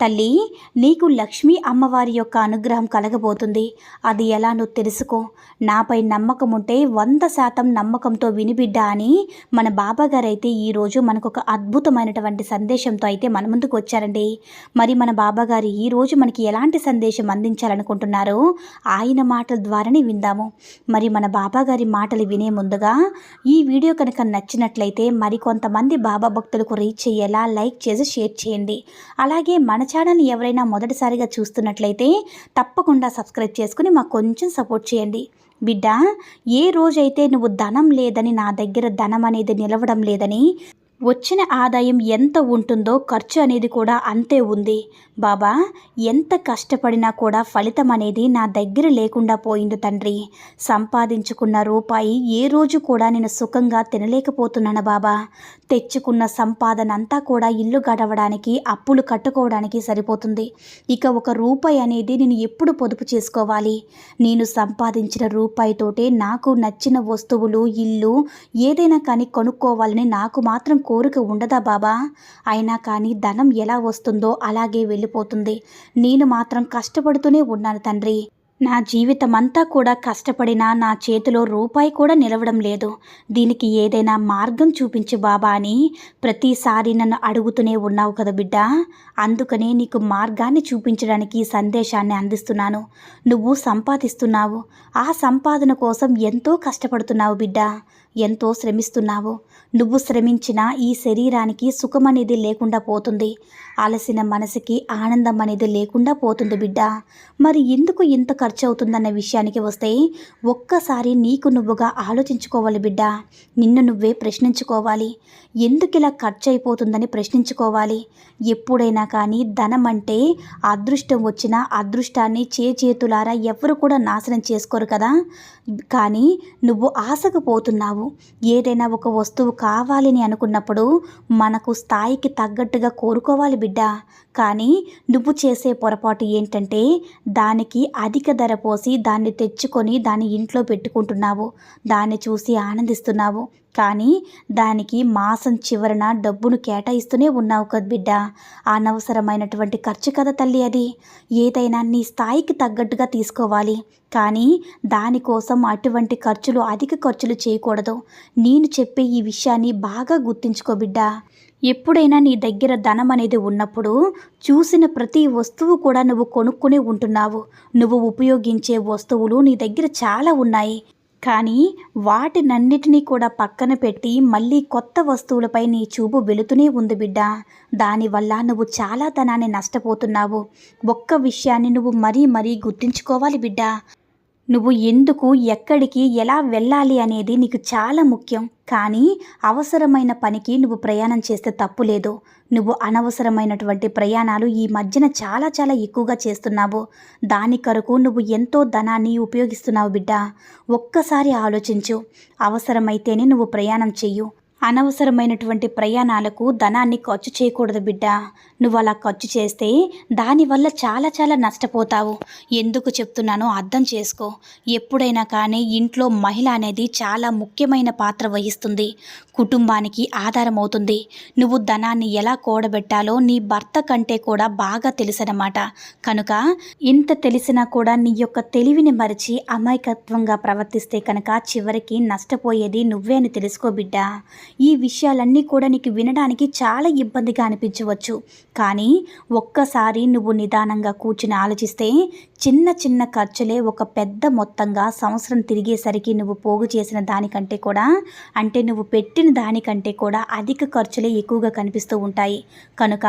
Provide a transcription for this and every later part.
తల్లి నీకు లక్ష్మీ అమ్మవారి యొక్క అనుగ్రహం కలగబోతుంది. అది ఎలా నువ్వు తెలుసుకో? నాపై నమ్మకం ఉంటే వంద శాతం నమ్మకంతో వినిబిడ్డ అని మన బాబాగారు అయితే ఈరోజు మనకు ఒక అద్భుతమైనటువంటి సందేశంతో అయితే మన ముందుకు వచ్చారండి. మరి మన బాబాగారు ఈరోజు మనకి ఎలాంటి సందేశం అందించాలనుకుంటున్నారో ఆయన మాటల ద్వారానే విందాము. మరి మన బాబాగారి మాటలు వినే ముందుగా ఈ వీడియో కనుక నచ్చినట్లయితే మరి కొంతమంది బాబా భక్తులకు రీచ్ అయ్యేలా లైక్ చేసి షేర్ చేయండి. అలాగే మన ఛానల్ని ఎవరైనా మొదటిసారిగా చూస్తున్నట్లయితే తప్పకుండా సబ్స్క్రైబ్ చేసుకుని మాకు కొంచెం సపోర్ట్ చేయండి. బిడ్డ ఏ రోజైతే నువ్వు ధనం లేదని నా దగ్గర ధనం అనేది నిలవడం లేదని వచ్చిన ఆదాయం ఎంత ఉంటుందో ఖర్చు అనేది కూడా అంతే ఉంది. బాబా ఎంత కష్టపడినా కూడా ఫలితం అనేది నా దగ్గర లేకుండా పోయింది తండ్రి. సంపాదించుకున్న రూపాయి ఏ రోజు కూడా నేను సుఖంగా తినలేకపోతున్నాను బాబా. తెచ్చుకున్న సంపాదన అంతా కూడా ఇల్లు గడవడానికి అప్పులు కట్టుకోవడానికి సరిపోతుంది. ఇక ఒక రూపాయి అనేది నేను ఎప్పుడు పొదుపు చేసుకోవాలి? నేను సంపాదించిన రూపాయితోటే నాకు నచ్చిన వస్తువులు ఇల్లు ఏదైనా కానీ కొనుక్కోవాలని నాకు మాత్రం కోరిక ఉండదా బాబా? అయినా కానీ ధనం ఎలా వస్తుందో అలాగే వెళ్ళిపోతుంది. నేను మాత్రం కష్టపడుతూనే ఉన్నాను తండ్రి. నా జీవితం అంతా కూడా కష్టపడినా నా చేతిలో రూపాయి కూడా నిలవడం లేదు. దీనికి ఏదైనా మార్గం చూపించు బాబా అని ప్రతిసారి నన్ను అడుగుతూనే ఉన్నావు కదా బిడ్డ. అందుకనే నీకు మార్గాన్ని చూపించడానికి ఈ సందేశాన్ని అందిస్తున్నాను. నువ్వు సంపాదిస్తున్నావు. ఆ సంపాదన కోసం ఎంతో కష్టపడుతున్నావు బిడ్డ. ఎంతో శ్రమిస్తున్నావు. నువ్వు శ్రమించిన ఈ శరీరానికి సుఖం అనేది లేకుండా పోతుంది. అలసిన మనసుకి ఆనందం అనేది లేకుండా పోతుంది బిడ్డ. మరి ఎందుకు ఇంత ఖర్చు అవుతుందన్న విషయానికి వస్తే ఒక్కసారి నీకు నువ్వుగా ఆలోచించుకోవాలి బిడ్డ. నిన్ను నువ్వే ప్రశ్నించుకోవాలి. ఎందుకు ఇలా ఖర్చు అయిపోతుందని ప్రశ్నించుకోవాలి? ఎప్పుడైనా కానీ ధనం అంటే అదృష్టం వచ్చిన అదృష్టాన్ని చేతులారా ఎవరు కూడా నాశనం చేసుకోరు కదా. కానీ నువ్వు ఆశకు పోతున్నావు. ఏదైనా ఒక వస్తువు కావాలని అనుకున్నప్పుడు మనకు స్థాయికి తగ్గట్టుగా కోరుకోవాలి బిడ్డ. కానీ నువ్వు చేసే పొరపాటు ఏంటంటే దానికి అధిక ధర పోసి దాన్ని తెచ్చుకొని దాన్ని ఇంట్లో పెట్టుకుంటున్నావు. దాన్ని చూసి ఆనందిస్తున్నావు. కానీ దానికి మాసం చివరన డబ్బును కేటాయిస్తూనే ఉన్నావు కదా బిడ్డ అనవసరమైనటువంటి ఖర్చు కదా తల్లి అది. ఏదైనా నీ స్థాయికి తగ్గట్టుగా తీసుకోవాలి. కానీ దానికోసం అటువంటి ఖర్చులు అధిక ఖర్చులు చేయకూడదు. నేను చెప్పే ఈ విషయాన్ని బాగా గుర్తుంచుకో బిడ్డ. ఎప్పుడైనా నీ దగ్గర ధనం అనేది ఉన్నప్పుడు చూసిన ప్రతి వస్తువు కూడా నువ్వు కొనుక్కునే ఉంటున్నావు. నువ్వు ఉపయోగించే వస్తువులు నీ దగ్గర చాలా ఉన్నాయి. కానీ వాటినన్నిటినీ కూడా పక్కన పెట్టి మళ్ళీ కొత్త వస్తువులపై నీ చూపు వెళుతూనే ఉంది బిడ్డ. దానివల్ల నువ్వు చాలా ధనాన్ని నష్టపోతున్నావు. ఒక్క విషయాన్ని నువ్వు మరీ మరీ గుర్తుంచుకోవాలి బిడ్డ. నువ్వు ఎందుకు ఎక్కడికి ఎలా వెళ్ళాలి అనేది నీకు చాలా ముఖ్యం. కానీ అవసరమైన పనికి నువ్వు ప్రయాణం చేస్తే తప్పు లేదు. నువ్వు అనవసరమైనటువంటి ప్రయాణాలు ఈ మధ్యన చాలా చాలా ఎక్కువగా చేస్తున్నావు. దాని కొరకు నువ్వు ఎంతో ధనాన్ని ఉపయోగిస్తున్నావు బిడ్డ. ఒక్కసారి ఆలోచించు. అవసరమైతేనే నువ్వు ప్రయాణం చెయ్యు. అనవసరమైనటువంటి ప్రయాణాలకు ధనాన్ని ఖర్చు చేయకూడదు బిడ్డ. నువ్వు అలా ఖర్చు చేస్తే దానివల్ల చాలా చాలా నష్టపోతావు. ఎందుకు చెప్తున్నానో అర్థం చేసుకో. ఎప్పుడైనా కానీ ఇంట్లో మహిళ అనేది చాలా ముఖ్యమైన పాత్ర వహిస్తుంది. కుటుంబానికి ఆధారం అవుతుంది. నువ్వు ధనాన్ని ఎలా కూడబెట్టాలో నీ భర్త కంటే కూడా బాగా తెలుసనమాట కనుక ఇంత తెలిసినా కూడా నీ యొక్క తెలివిని మరిచి అమాయకత్వంగా ప్రవర్తిస్తే కనుక చివరికి నష్టపోయేది నువ్వే అని తెలుసుకో బిడ్డ. ఈ విషయాలన్నీ కూడా నీకు వినడానికి చాలా ఇబ్బందిగా అనిపించవచ్చు. కానీ ఒక్కసారి నువ్వు నిదానంగా కూర్చుని ఆలోచిస్తే చిన్న చిన్న ఖర్చులే ఒక పెద్ద మొత్తంగా సంవత్సరం తిరిగేసరికి నువ్వు పోగు చేసిన దానికంటే కూడా అంటే నువ్వు పెట్టిన దానికంటే కూడా అధిక ఖర్చులే ఎక్కువగా కనిపిస్తూ ఉంటాయి. కనుక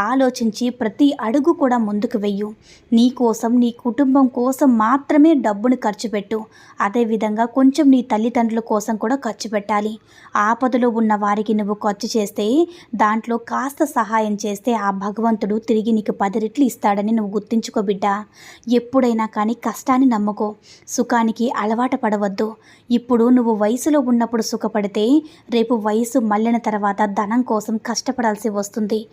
ఆలోచించి ప్రతి అడుగు కూడా ముందుకు వెయ్యు. నీ కోసం నీ కుటుంబం కోసం మాత్రమే డబ్బును ఖర్చు పెట్టు. అదేవిధంగా కొంచెం నీ తల్లిదండ్రుల కోసం కూడా ఖర్చు పెట్టాలి. ఆపదలో ఉన్న వారికి నువ్వు ఖర్చు చేస్తే దాంట్లో కాస్త సహాయం చేస్తే ఆ భగవంతుడు తిరిగి నీకు పది రెట్లు ఇస్తాడని నువ్వు గుర్తించుకో బిడ్డ. ఎప్పుడైనా కానీ కష్టాన్ని నమ్ముకో. సుఖానికి అలవాటు పడవద్దు. ఇప్పుడు నువ్వు వయసులో ఉన్నప్పుడు సుఖపడితే రేపు వయసు మళ్ళిన తర్వాత ధనం కోసం కష్టపడాల్సి వస్తుంది.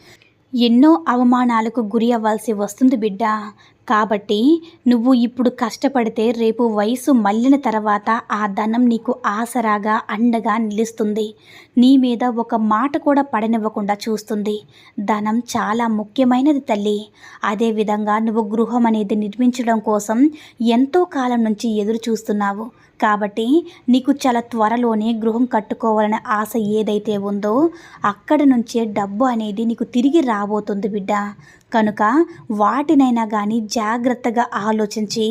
ఎన్నో అవమానాలకు గురి అవ్వాల్సి వస్తుంది బిడ్డ. కాబట్టి నువ్వు ఇప్పుడు కష్టపడితే రేపు వయసు మళ్ళిన తర్వాత ఆ ధనం నీకు ఆసరాగా అండగా నిలుస్తుంది. నీ మీద ఒక మాట కూడా పడనివ్వకుండా చూస్తుంది. ధనం చాలా ముఖ్యమైనది తల్లి. అదేవిధంగా నువ్వు గృహం అనేది నిర్మించడం కోసం ఎంతో కాలం నుంచి ఎదురు చూస్తున్నావు. కాబట్టి నీకు చాలా త్వరలోనే గృహం కట్టుకోవాలనే ఆశ ఏదైతే ఉందో అక్కడి నుంచే డబ్బు అనేది నీకు తిరిగి రాబోతుంది బిడ్డ. కనుక వాటినైనా కానీ జాగ్రత్తగా ఆలోచించి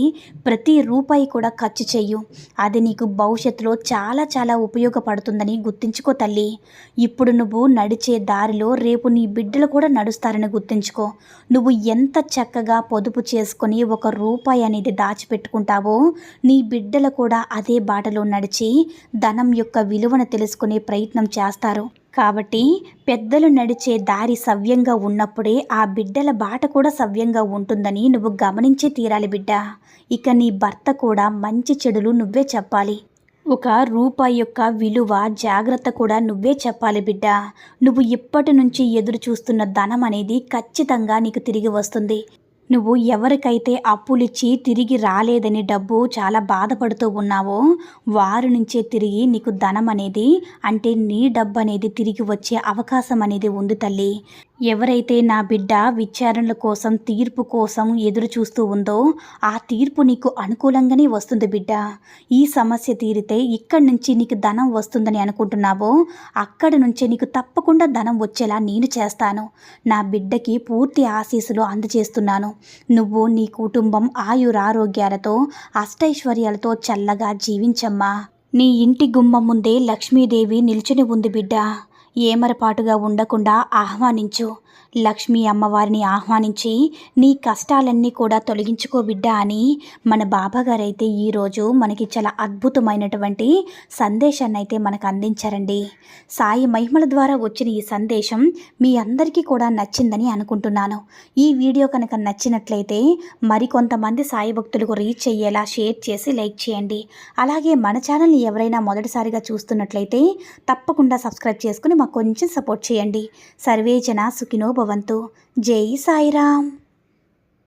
ప్రతి రూపాయి కూడా ఖర్చు చెయ్యు. అది నీకు భవిష్యత్తులో చాలా చాలా ఉపయోగపడుతుందని గుర్తుంచుకో తల్లి. ఇప్పుడు నువ్వు నడిచే దారిలో రేపు నీ బిడ్డలు కూడా నడుస్తారని గుర్తుంచుకో. నువ్వు ఎంత చక్కగా పొదుపు చేసుకొని ఒక రూపాయి అనేది దాచిపెట్టుకుంటావో నీ బిడ్డలు కూడా అదే బాటలో నడిచి ధనం యొక్క విలువను తెలుసుకునే ప్రయత్నం చేస్తారు. కాబట్టి పెద్దలు నడిచే దారి సవ్యంగా ఉన్నప్పుడే ఆ బిడ్డల బాట కూడా సవ్యంగా ఉంటుందని నువ్వు గమనించే తీరాలి బిడ్డ. ఇక నీ భర్త కూడా మంచి చెడులు నువ్వే చెప్పాలి. ఒక రూపాయి యొక్క విలువ జాగ్రత్త కూడా నువ్వే చెప్పాలి బిడ్డ. నువ్వు ఇప్పటి నుంచి ఎదురు చూస్తున్న ధనం అనేది ఖచ్చితంగా నీకు తిరిగి వస్తుంది. నువ్వు ఎవరికైతే అప్పులిచ్చి తిరిగి రాలేదని డబ్బు చాలా బాధపడుతూ ఉన్నావో వారి నుంచే తిరిగి నీకు ధనం అనేది అంటే నీ డబ్బు అనేది తిరిగి వచ్చే అవకాశం అనేది ఉంది తల్లి. ఎవరైతే నా బిడ్డ విచారణల కోసం తీర్పు కోసం ఎదురు చూస్తూ ఉందో ఆ తీర్పు నీకు అనుకూలంగానే వస్తుంది బిడ్డ. ఈ సమస్య తీరితే ఇక్కడి నుంచి నీకు ధనం వస్తుందని అనుకుంటున్నావో అక్కడి నుంచే నీకు తప్పకుండా ధనం వచ్చేలా నేను చేస్తాను. నా బిడ్డకి పూర్తి ఆశీస్సులు అందజేస్తున్నాను. నువ్వు నీ కుటుంబం ఆయురారోగ్యాలతో అష్టైశ్వర్యాలతో చల్లగా జీవించమ్మా. నీ ఇంటి గుమ్మం ముందే లక్ష్మీదేవి నిల్చుని ఉంది బిడ్డ. ఏమరపాటుగా ఉండకుండా ఆహ్వానించు. లక్ష్మీ అమ్మవారిని ఆహ్వానించి నీ కష్టాలన్నీ కూడా తొలగించుకో బిడ్డ అని మన బాబాగారైతే ఈరోజు మనకి చాలా అద్భుతమైనటువంటి సందేశాన్ని అయితే మనకు అందించారండి. సాయి మహిమల ద్వారా వచ్చిన ఈ సందేశం మీ అందరికీ కూడా నచ్చిందని అనుకుంటున్నాను. ఈ వీడియో కనుక నచ్చినట్లయితే మరికొంతమంది సాయి భక్తులకు రీచ్ అయ్యేలా షేర్ చేసి లైక్ చేయండి. అలాగే మన ఛానల్ని ఎవరైనా మొదటిసారిగా చూస్తున్నట్లయితే తప్పకుండా సబ్స్క్రైబ్ చేసుకుని మాకు కొంచెం సపోర్ట్ చేయండి. సర్వేజన సుఖి సుఖినో భవంతు జై సాయిరామ్.